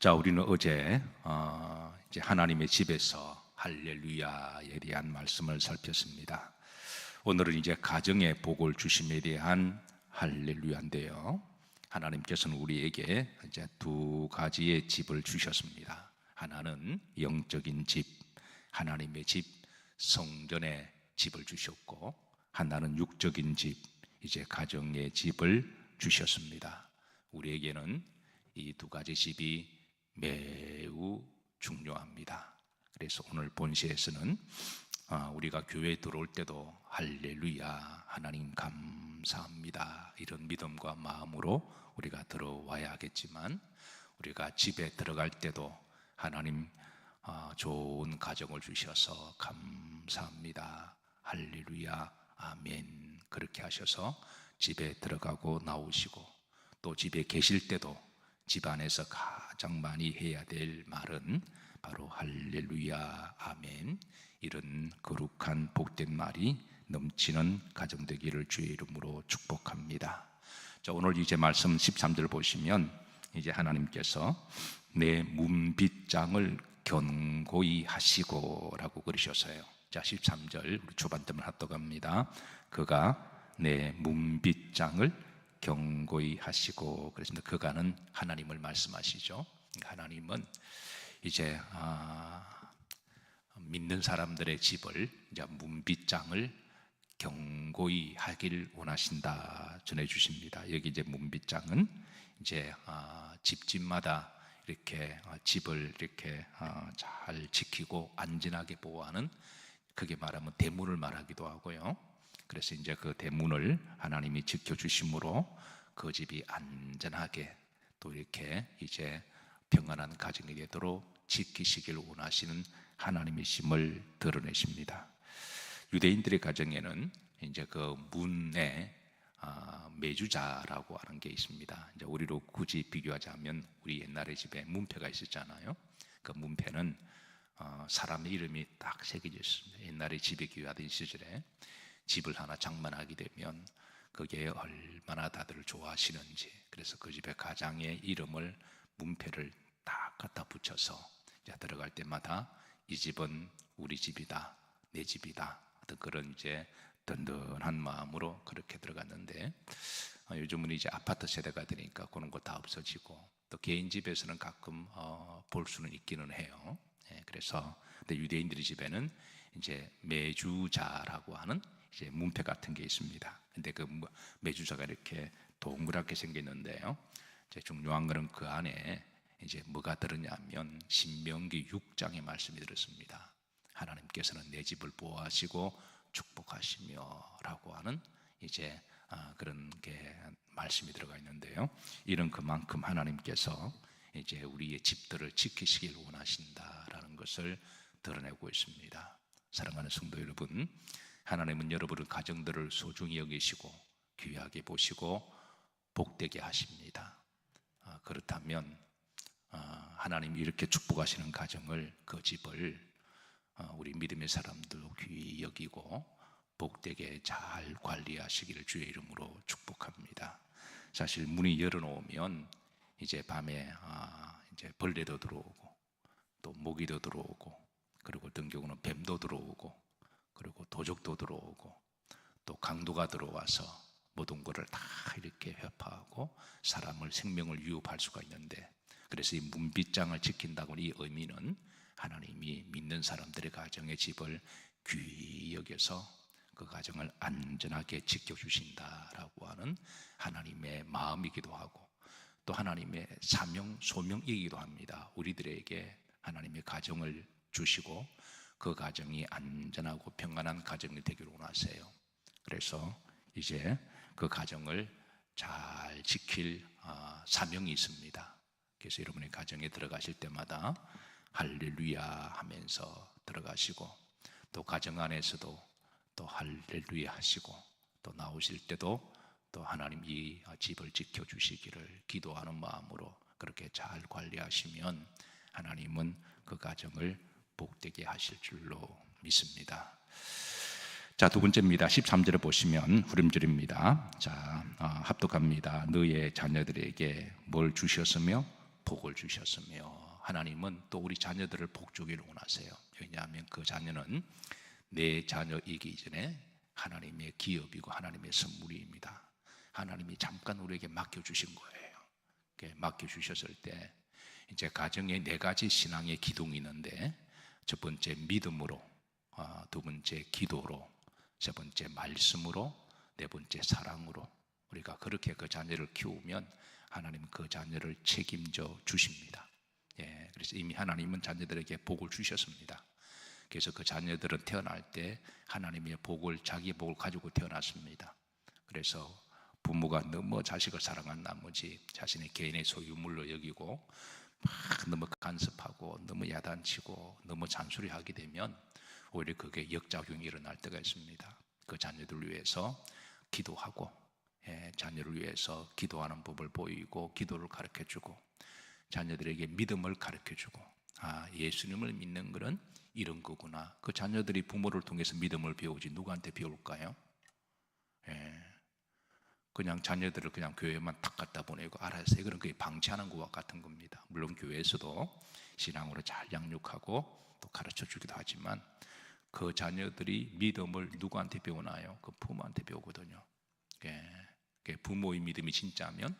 자, 우리는 어제 어, 이제 하나님의 집에서 할렐루야에 대한 말씀을 살폈습니다. 오늘은 이제 가정의 복을 주심에 대한 할렐루야인데요. 하나님께서는 우리에게 이제 두 가지의 집을 주셨습니다. 하나는 영적인 집, 하나님의 집, 성전의 집을 주셨고, 하나는 육적인 집, 이제 가정의 집을 주셨습니다. 우리에게는 이 두 가지 집이 매우 중요합니다. 그래서 오늘 본시에서는 아, 우리가 교회에 들어올 때도 할렐루야 하나님 감사합니다. 이런 믿음과 마음으로 우리가 들어와야 하겠지만 우리가 집에 들어갈 때도 하나님 아, 좋은 가정을 주셔서 감사합니다. 할렐루야 아멘. 그렇게 하셔서 집에 들어가고 나오시고 또 집에 계실 때도 집 안에서 가 장 많이 해야 될 말은 바로 할렐루야 아멘 이런 거룩한 복된 말이 넘치는 가정 되기를 주의 이름으로 축복합니다. 자, 오늘 이제 말씀 13절 보시면 이제 하나님께서 내 문빗장을 견고히 하시고라고 그러셨어요. 자, 13절 우리 초반점을 합독합니다. 그가 내 문빗장을 경고히 하시고 그랬습니다. 그가는 하나님을 말씀하시죠. 하나님은 이제 아, 믿는 사람들의 집을 이제 문빗장을 경고히 하길 원하신다 전해 주십니다. 여기 이제 문빗장은 이제 아, 집집마다 이렇게 아, 집을 이렇게 아, 잘 지키고 안전하게 보호하는 그게 말하면 대문을 말하기도 하고요. 그래서 이제 그 대문을 하나님이 지켜 주심으로 그 집이 안전하게 또 이렇게 이제 평안한 가정이 되도록 지키시길 원하시는 하나님의 심을 드러내십니다. 유대인들의 가정에는 이제 그 문에 아, 매주자라고 하는 게 있습니다. 이제 우리로 굳이 비교하자면 우리 옛날에 집에 문패가 있었잖아요. 그 문패는 어, 사람의 이름이 딱 새겨져 있습니다. 옛날에 집에 귀하던 시절에 집을 하나 장만하게 되면 그게 얼마나 다들 좋아하시는지 그래서 그 집의 가장의 이름을 문패를 딱 갖다 붙여서 이제 들어갈 때마다 이 집은 우리 집이다 내 집이다 어떤 그런 이제 든든한 마음으로 그렇게 들어갔는데 어, 요즘은 이제 아파트 세대가 되니까 그런 거 다 없어지고 또 개인 집에서는 가끔 어, 볼 수는 있기는 해요. 예, 그래서 근데 유대인들의 집에는 이제 매주자라고 하는 이제 문패 같은 게 있습니다. 근데 그 뭐- 매주자가 이렇게 동그랗게 생겼는데요. 이제 중요한 거는 그 안에 이제 뭐가 들었냐면 신명기 6장의 말씀이 들었습니다. 하나님께서는 내 집을 보호하시고 축복하시며라고 하는 이제 아, 그런 게 말씀이 들어가 있는데요. 이런 그만큼 하나님께서 이제 우리의 집들을 지키시길 원하신다라는 것을 드러내고 있습니다. 사랑하는 성도 여러분, 하나님은 여러분의 가정들을 소중히 여기시고 귀하게 보시고 복되게 하십니다. 아, 그렇다면 아, 하나님이 이렇게 축복하시는 가정을 그 집을 어, 우리 믿음의 사람들도 귀히 여기고 복되게 잘 관리하시기를 주의 이름으로 축복합니다. 사실 문이 열어놓으면 이제 밤에 아, 이제 벌레도 들어오고 또 모기도 들어오고 그리고 어떤 경우는 뱀도 들어오고 그리고 도적도 들어오고 또 강도가 들어와서 모든 것을 다 이렇게 회파하고 사람을 생명을 위협할 수가 있는데 그래서 이 문빗장을 지킨다고 이 의미는 하나님이 믿는 사람들의 가정의 집을 여겨서 그 가정을 안전하게 지켜주신다라고 하는 하나님의 마음이기도 하고 또 하나님의 사명 소명이기도 합니다. 우리들에게 하나님의 가정을 주시고 그 가정이 안전하고 평안한 가정이 되기를 원하세요. 그래서 이제 그 가정을 잘 지킬 아, 사명이 있습니다. 그래서 여러분의 가정에 들어가실 때마다 할렐루야 하면서 들어가시고 또 가정 안에서도 또 할렐루야 하시고 또 나오실 때도 또 하나님 이 집을 지켜 주시기를 기도하는 마음으로 그렇게 잘 관리하시면 하나님은 그 가정을 복되게 하실 줄로 믿습니다. 자, 두 번째입니다. 13절을 보시면 후렴절입니다. 자, 아, 합독합니다. 너의 자녀들에게 뭘 주셨으며 복을 주셨으며 하나님은 또 우리 자녀들을 복주기를 원하세요. 왜냐하면 그 자녀는 내 자녀이기 전에 하나님의 기업이고 하나님의 선물입니다. 하나님이 잠깐 우리에게 맡겨 주신 거예요. 이렇게 맡겨 주셨을 때 이제 가정에 네 가지 신앙의 기둥이 있는데 첫 번째 믿음으로, 아, 두 번째 기도로, 세 번째 말씀으로, 네 번째 사랑으로 우리가 그렇게 그 자녀를 키우면 하나님 그 자녀를 책임져 주십니다. 예, 그래서 이미 하나님은 자녀들에게 복을 주셨습니다. 그래서 그 자녀들은 태어날 때 하나님의 복을 자기 복을 가지고 태어났습니다. 그래서 부모가 너무 자식을 사랑한 나머지 자신의 개인의 소유물로 여기고 막 너무 간섭하고 너무 야단치고 너무 잔소리하게 되면 오히려 그게 역작용이 일어날 때가 있습니다. 그 자녀들 위해서 기도하고 예, 자녀를 위해서 기도하는 법을 보이고 기도를 가르쳐 주고 자녀들에게 믿음을 가르쳐 주고 아 예수님을 믿는 것은 이런 거구나. 그 자녀들이 부모를 통해서 믿음을 배우지 누구한테 배울까요? 예. 그냥 자녀들을 그냥 교회만 탁 갖다 보내고 알아서 그런 그게 방치하는 것과 같은 겁니다. 물론 교회에서도 신앙으로 잘 양육하고 또 가르쳐 주기도 하지만 그 자녀들이 믿음을 누구한테 배우나요? 그 부모한테 배우거든요. 예. 그 부모의 믿음이 진짜면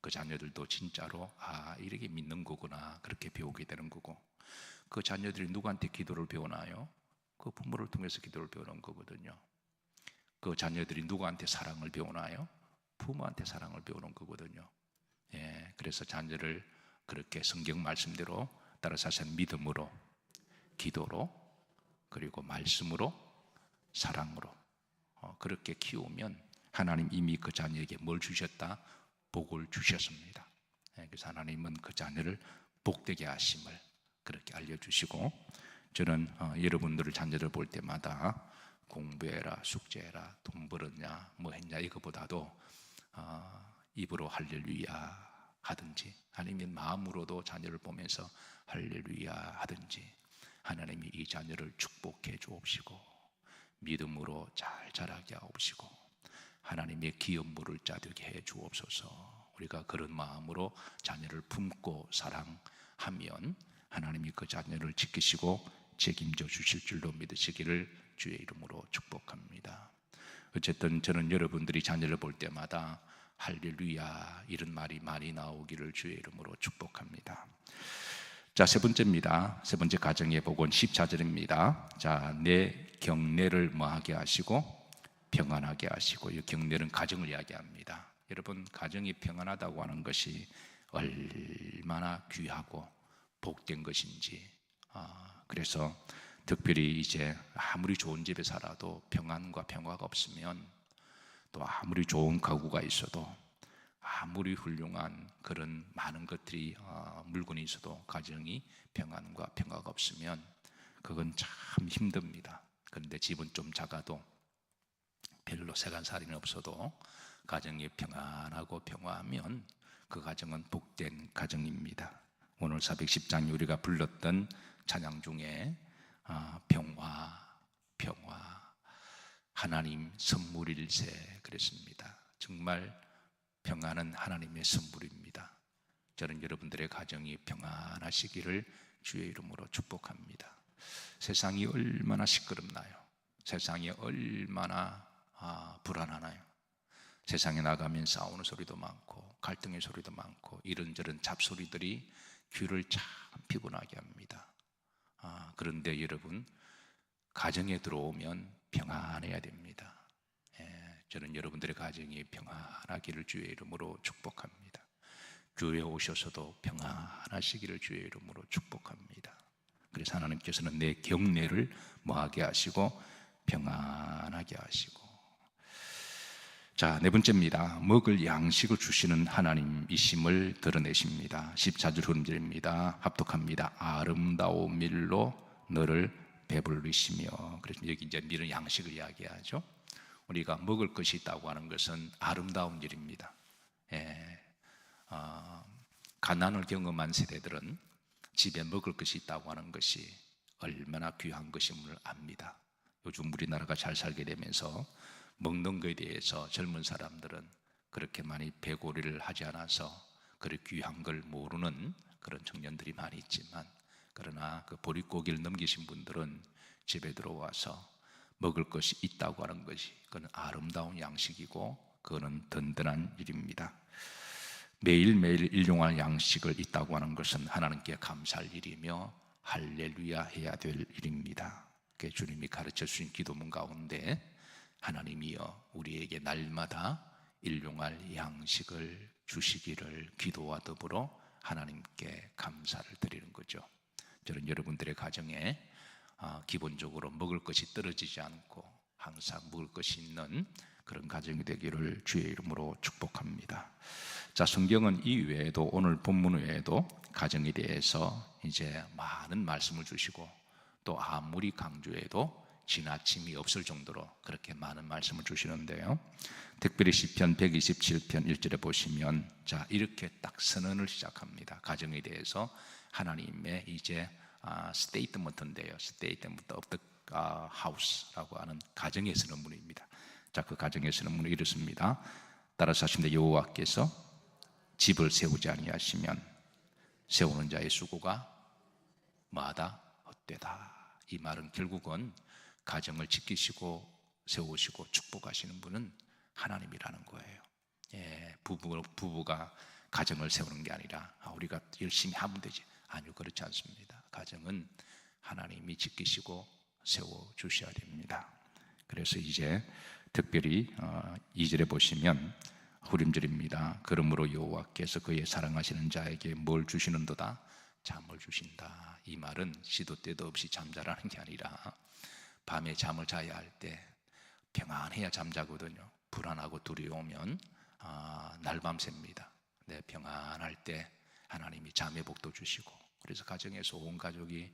그 자녀들도 진짜로 아 이렇게 믿는 거구나 그렇게 배우게 되는 거고 그 자녀들이 누구한테 기도를 배우나요? 그 부모를 통해서 기도를 배우는 거거든요. 그 자녀들이 누구한테 사랑을 배우나요? 부모한테 사랑을 배우는 거거든요. 예, 그래서 자녀를 그렇게 성경 말씀대로 따라 사실 믿음으로, 기도로, 그리고 말씀으로, 사랑으로 어, 그렇게 키우면 하나님 이미 그 자녀에게 뭘 주셨다? 복을 주셨습니다. 예, 그래서 하나님은 그 자녀를 복되게 하심을 그렇게 알려주시고 저는 어, 여러분들을 자녀들 볼 때마다 공부해라, 숙제해라, 돈 벌었냐, 뭐 했냐 이거보다도 어, 입으로 할렐루야 하든지 아니면 마음으로도 자녀를 보면서 할렐루야 하든지 하나님이 이 자녀를 축복해 주옵시고 믿음으로 잘 자라게 하옵시고 하나님의 기업물을 짜되게 해 주옵소서 우리가 그런 마음으로 자녀를 품고 사랑하면 하나님이 그 자녀를 지키시고 책임져 주실 줄로 믿으시기를 주의 이름으로 축복합니다. 어쨌든 저는 여러분들이 자녀를 볼 때마다 할렐루야 이런 말이 많이 나오기를 주의 이름으로 축복합니다. 자, 세 번째입니다. 세 번째 가정의 복은 14절입니다. 자, 내 경례를 뭐하게 하시고 평안하게 하시고 이 경례는 가정을 이야기합니다. 여러분 가정이 평안하다고 하는 것이 얼마나 귀하고 복된 것인지 아, 그래서 특별히 이제 아무리 좋은 집에 살아도 평안과 평화가 없으면 또 아무리 좋은 가구가 있어도 아무리 훌륭한 그런 많은 것들이 어, 물건이 있어도 가정이 평안과 평화가 없으면 그건 참 힘듭니다. 그런데 집은 좀 작아도 별로 세간살이는 없어도 가정이 평안하고 평화하면 그 가정은 복된 가정입니다. 오늘 410장 우리가 불렀던 찬양 중에 아, 평화, 평화, 하나님 선물일세 그랬습니다. 정말 평안은 하나님의 선물입니다. 저는 여러분들의 가정이 평안하시기를 주의 이름으로 축복합니다. 세상이 얼마나 시끄럽나요? 세상이 얼마나 아, 불안하나요? 세상에 나가면 싸우는 소리도 많고 갈등의 소리도 많고 이런저런 잡소리들이 귀를 참 피곤하게 합니다. 아, 그런데 여러분 가정에 들어오면 평안해야 됩니다. 예, 저는 여러분들의 가정이 평안하기를 주의 이름으로 축복합니다. 교회 오셔서도 평안하시기를 주의 이름으로 축복합니다. 그래서 하나님께서는 내 경례를 뭐하게 하시고 평안하게 하시고 자, 네 번째입니다. 먹을 양식을 주시는 하나님이심을 드러내십니다. 14절 흐름절입니다. 합독합니다. 아름다운 밀로 너를 배불리시며. 그래서 여기 이제 밀은 양식을 이야기하죠. 우리가 먹을 것이 있다고 하는 것은 아름다운 일입니다. 예, 어, 가난을 경험한 세대들은 집에 먹을 것이 있다고 하는 것이 얼마나 귀한 것임을 압니다. 요즘 우리나라가 잘 살게 되면서 먹는 것에 대해서 젊은 사람들은 그렇게 많이 배고리를 하지 않아서 그리 귀한 걸 모르는 그런 청년들이 많이 있지만 그러나 그 보릿고기를 넘기신 분들은 집에 들어와서 먹을 것이 있다고 하는 것이 그건 아름다운 양식이고 그거는 든든한 일입니다. 매일매일 일용할 양식을 있다고 하는 것은 하나님께 감사할 일이며 할렐루야 해야 될 일입니다. 그 주님이 가르쳐 주신 기도문 가운데 하나님이여 우리에게 날마다 일용할 양식을 주시기를 기도와 더불어 하나님께 감사를 드리는 거죠. 저는 여러분들의 가정에 아, 기본적으로 먹을 것이 떨어지지 않고 항상 먹을 것이 있는 그런 가정이 되기를 주의 이름으로 축복합니다. 자, 성경은 이 외에도 오늘 본문 외에도 가정에 대해서 이제 많은 말씀을 주시고 또 아무리 강조해도 지나침이 없을 정도로 그렇게 많은 말씀을 주시는데요. 특별히 시편 127편 1절에 보시면 자, 이렇게 딱 선언을 시작합니다. 가정에 대해서 하나님의 이제 아, 스테이트먼트인데요. 스테이트먼트 오브 더 하우스라고 하는 가정의 선언문입니다. 자, 그 가정의 선언문이 이렇습니다. 따라서 하십니다. 여호와께서 집을 세우지 아니하시면 세우는 자의 수고가 마다 헛되다. 이 말은 결국은 가정을 지키시고 세우시고 축복하시는 분은 하나님이라는 거예요. 예, 부부, 부부가 가정을 세우는 게 아니라 아, 우리가 열심히 하면 되지. 아니요, 그렇지 않습니다. 가정은 하나님이 지키시고 세워 주셔야 됩니다. 그래서 이제 특별히 어, 2절에 보시면 후림절입니다. 그러므로 여호와께서 그의 사랑하시는 자에게 뭘 주시는도다? 잠을 주신다. 이 말은 시도 때도 없이 잠자라는 게 아니라 밤에 잠을 자야 할 때 평안해야 잠자거든요. 불안하고 두려우면 아, 날밤 셉니다. 네, 평안할 때 하나님이 잠의 복도 주시고 그래서 가정에서 온 가족이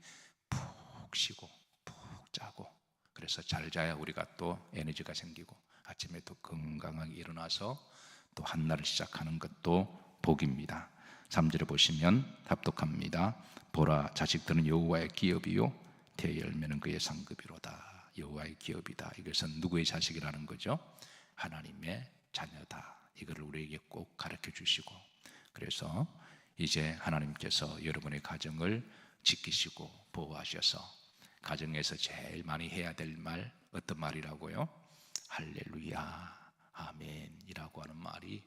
푹 쉬고 푹 자고 그래서 잘 자야 우리가 또 에너지가 생기고 아침에 또 건강하게 일어나서 또 한날을 시작하는 것도 복입니다. 3절에 보시면 합독합니다. 보라 자식들은 여호와의 기업이요 대열매는 그의 상급이로다. 여호와의 기업이다. 이것은 누구의 자식이라는 거죠? 하나님의 자녀다. 이거를 우리에게 꼭 가르쳐 주시고 그래서 이제 하나님께서 여러분의 가정을 지키시고 보호하셔서 가정에서 제일 많이 해야 될 말 어떤 말이라고요? 할렐루야 아멘이라고 하는 말이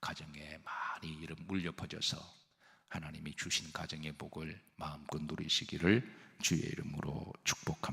가정에 많이 이름 물려 퍼져서 하나님이 주신 가정의 복을 마음껏 누리시기를 주의 이름으로 축복합니다.